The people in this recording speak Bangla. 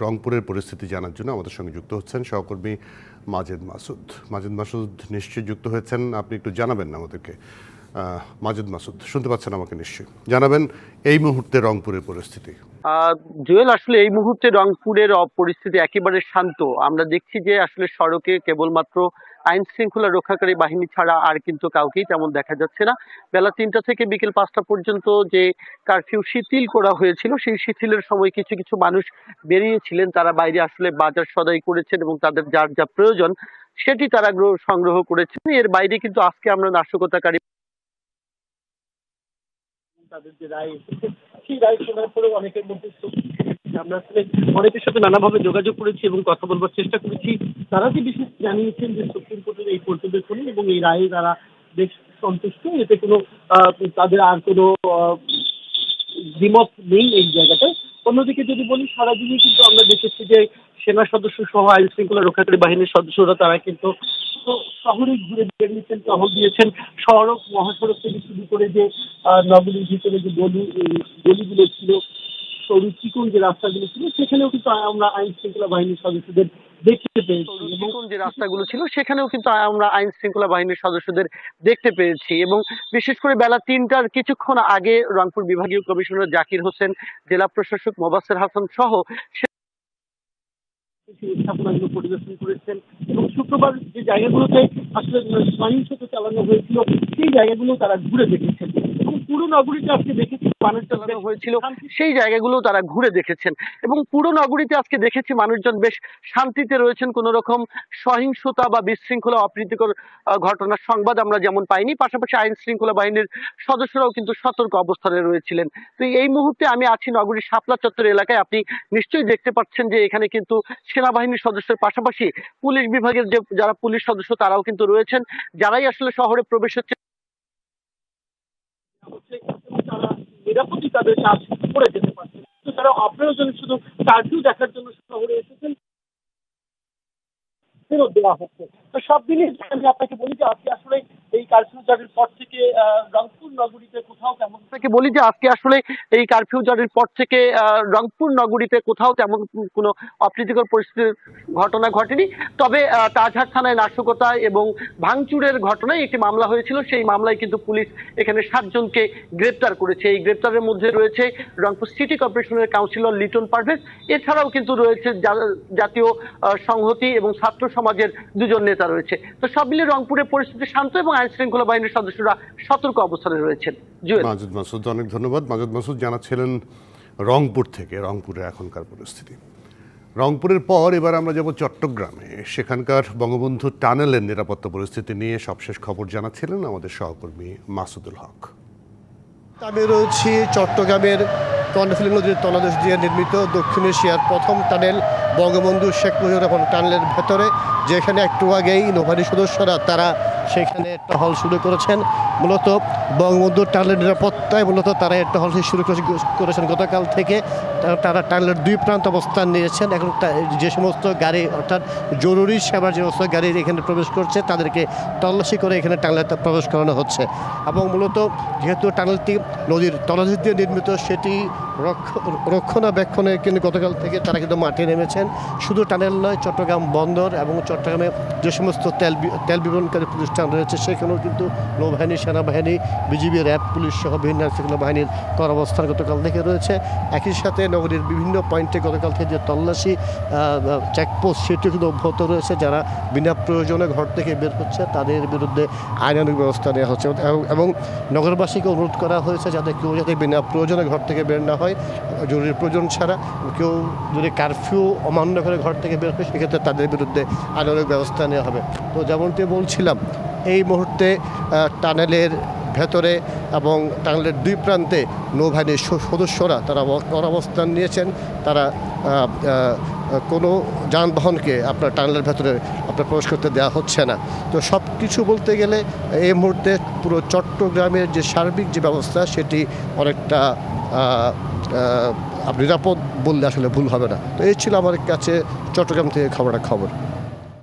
রংপুরের পরিস্থিতি জানার জন্য আমাদের সঙ্গে যুক্ত হচ্ছেন সহকর্মী মাজেদ মাসুদ। মাজেদ মাসুদ নিশ্চয়ই যুক্ত হয়েছেন, আপনি একটু জানাবেন না আমাদেরকে। মাজেদ মাসুদ, শুনতে পাচ্ছেন আমাকে নিশ্চয়ই। জানাবেন এই মুহূর্তে রংপুরের পরিস্থিতি। জুয়েল, আসলে এই মুহূর্তে রংপুরের পরিস্থিতি একেবারে শান্ত। আমরা দেখছি যে আসলে সড়কে কেবলমাত্র আইন শৃঙ্খলা রক্ষাকারী বাহিনী ছাড়া আর কিন্তু কাউকেই তেমন দেখা যাচ্ছে না। বেলা তিনটা থেকে বিকেল পাঁচটা পর্যন্ত যে কারফিউ শিথিল করা হয়েছিল, সেই শিথিলের সময় কিছু কিছু মানুষ বেরিয়েছিলেন। তারা বাইরে আসলে বাজার সদাই করেছেন এবং তাদের যার যা প্রয়োজন, সেটি তারা গ্রহ- সংগ্রহ করেছেন। এর বাইরে কিন্তু আজকে আমরা নাশকতাকারী তাদের যে রায় সেই রায় শোনার অনেকের মধ্যে আমরা আসলে অনেকের সাথে নানাভাবে যোগাযোগ করেছি এবং কথা বলবার চেষ্টা করেছি। তারা বিশেষ জানিয়েছেন যে সুপ্রিম কোর্টের এই এবং এই রায়ে তারা বেশ সন্তুষ্ট, এতে কোনো তাদের আর কোনো দ্বিমত নেই এই জায়গাটায়। অন্যদিকে যদি বলি সারাদিনই কিন্তু আমরা দেখেছি যে সেনা সদস্য সহ আইন শৃঙ্খলা রক্ষাকারী বাহিনীর সদস্যরা, তারা কিন্তু পুরো শহরে ঘুরে বেরিয়েছেন টহল দিয়েছেন, সড়ক মহাসড়ক থেকে শুরু করে যে নগরীর ভিতরে যে গলি গলিগুলো ছিল, সরু চিকন যে রাস্তাগুলো ছিল, সেখানেও কিন্তু আমরা আইন শৃঙ্খলা বাহিনীর সদস্যদের দেখতে পেয়েছি। এবং যে রাস্তাগুলো ছিল, সেখানেও কিন্তু আমরা আইন শৃঙ্খলা বাহিনীর সদস্যদের দেখতে পেয়েছি এবং বিশেষ করে বেলা তিনটার কিছুক্ষণ আগে রংপুর বিভাগীয় কমিশনার জাকির হোসেন, জেলা প্রশাসক মোবাসের হাসান সহ সেই স্থাপনাগুলো পরিদর্শন করেছেন এবং শুক্রবার যে জায়গাগুলোতে আসলে সহিংসতা চালানো হয়েছিল, সেই জায়গাগুলো তারা ঘুরে দেখেছেন। এবং পুরো নগরীতে আজকে দেখেছি মানুষ চালানো হয়েছিল। সেই জায়গাগুলো তারা ঘুরে দেখেছেন। এবং পুরো নগরীতে আজকে দেখেছি মানুষজন বেশ শান্তিতে রয়েছেন। কোন রকম সহিংসতা বা বিশৃঙ্খলা অপ্রীতিকর ঘটনার সংবাদ আমরা যেমন পাইনি পাশাপাশি আইন শৃঙ্খলা বাহিনীর সদস্যরাও কিন্তু সতর্ক অবস্থানে রয়েছিলেন। তো এই মুহূর্তে আমি আছি নগরীর শাপলা চত্বর এলাকায়। আপনি নিশ্চয়ই দেখতে পাচ্ছেন যে এখানে কিন্তু সেনাবাহিনীর সদস্যের পাশাপাশি পুলিশ বিভাগের যে যারা পুলিশ সদস্য তারাও কিন্তু রয়েছেন। যারাই আসলে শহরে প্রবেশ হচ্ছে হচ্ছে তারা নিরাপদে তাদের কাজ করে যেতে পারছে তো তারা অপ্রয়োজনে শুধু কার্ভিউ দেখার জন্য শহরে এসেছেন ফেরত দেওয়া হচ্ছে তো সব দিনই আমি আপনাকে বলি যে আজকে আসলে এই কারফিউ জারির পর থেকে রংপুর নগরীতে কোথাও তেমন আপনাকে বলি যে আজকে আসলে এই কারফিউ জারির পর থেকে রংপুর নগরীতে কোথাও তেমন কোনো অপ্রীতিকর পরিস্থিতির ঘটনা ঘটেনি। তবে তাজহাট থানায় নাশকতা এবং ভাঙচুরের ঘটনায় একটি মামলা হয়েছিল। সেই মামলায় কিন্তু পুলিশ এখানে সাতজনকে গ্রেপ্তার করেছে। এই গ্রেপ্তারের মধ্যে রয়েছে রংপুর সিটি কর্পোরেশনের কাউন্সিলর লিটন পারভেজ। এছাড়াও কিন্তু রয়েছে জাতীয় সংহতি এবং ছাত্র সমাজের দুজন নেতা। রয়েছে। তো সব মিলিয়ে রংপুরের পরিস্থিতি শান্ত এবং আইন শৃঙ্খলা বাহিনীর সদস্যরা সতর্ক অবস্থানে রয়েছেন। মাজেদ মাসুদ অনেক ধন্যবাদ। মাজেদ মাসুদ জানাচ্ছিলেন রংপুর থেকে রংপুরের এখনকার পরিস্থিতি। রংপুরের পর এবার আমরা যাব চট্টগ্রামে। সেখানকার বঙ্গবন্ধু টানেলের নিরাপত্তা পরিস্থিতি নিয়ে সবশেষ খবর জানাচ্ছিলেন আমাদের সহকর্মী মাসুদুল হক। আমি রয়েছি চট্টগ্রামের কর্ণফুলী নদীর তলাদেশ দিয়ে নির্মিত দক্ষিণ এশিয়ার প্রথম টানেল বঙ্গবন্ধু শেখ মুজিবুর রহমান টানেলের ভেতরে, যেখানে একটু আগেই নৌবাহিনী সদস্যরা তারা সেখানে টহল শুরু করেছেন। মূলত বঙ্গবন্ধু টানেলের নিরাপত্তায় মূলত তারা এই টহল শুরু করেছেন। গতকাল থেকে তারা টানেলের দুই প্রান্ত অবস্থান নিয়েছেন। এখন যে সমস্ত গাড়ি, অর্থাৎ জরুরি সেবার যে সমস্ত গাড়ি এখানে প্রবেশ করছে, তাদেরকে তল্লাশি করে এখানে টানেলে প্রবেশ করানো হচ্ছে। এবং মূলত যেহেতু টানেলটি নদীর তলদেশ দিয়ে নির্মিত, সেটি রক্ষ- রক্ষণাবেক্ষণে কিন্তু গতকাল থেকে তারা কিন্তু মাঠে নেমেছেন। শুধু টানেল নয়, চট্টগ্রাম বন্দর এবং চট্টগ্রামে যে সমস্ত তেল তেল বিবরণকারী রয়েছে, সেখানেও কিন্তু নৌবাহিনী, সেনাবাহিনী, বিজিবি, র্যাব, পুলিশ সহ বিভিন্ন আইনশৃঙ্খলা বাহিনীর কর্মবস্থান গতকাল থেকে রয়েছে। একই সাথে নগরীর বিভিন্ন পয়েন্টে গতকাল থেকে যে তল্লাশি চেকপোস্ট সেটিও কিন্তু অব্যাহত রয়েছে, যারা বিনা প্রয়োজনে ঘর থেকে বের হচ্ছে, তাদের বিরুদ্ধে আইনানুগ ব্যবস্থা নেওয়া হচ্ছে। এবং- নগরবাসীকে অনুরোধ করা হয়েছে যাতে কেউ যাতে বিনা প্রয়োজনে ঘর থেকে বের না হয়, জরুরি প্রয়োজন ছাড়া, কেউ যদি কারফিউ অমান্য করে ঘর থেকে বের হয়, সেক্ষেত্রে তাদের বিরুদ্ধে আইনানুগ ব্যবস্থা নেওয়া হবে। তো যেমনটি বলছিলাম এই মুহূর্তে টানেলের ভেতরে এবং টানেলের দুই প্রান্তে নৌবাহিনীর সদস্যরা তারা অব- অবস্থান নিয়েছেন। তারা কোনো যানবাহনকে আপনার টানেলের ভেতরে আপনার প্রবেশ করতে দেওয়া হচ্ছে না। তো সব কিছু বলতে গেলে এই মুহূর্তে পুরো চট্টগ্রামের যে সার্বিক যে ব্যবস্থা, সেটি অনেকটা নিরাপদ বললে আসলে ভুল হবে না। তো এই ছিল আমার কাছে চট্টগ্রাম থেকে খবরটা খবর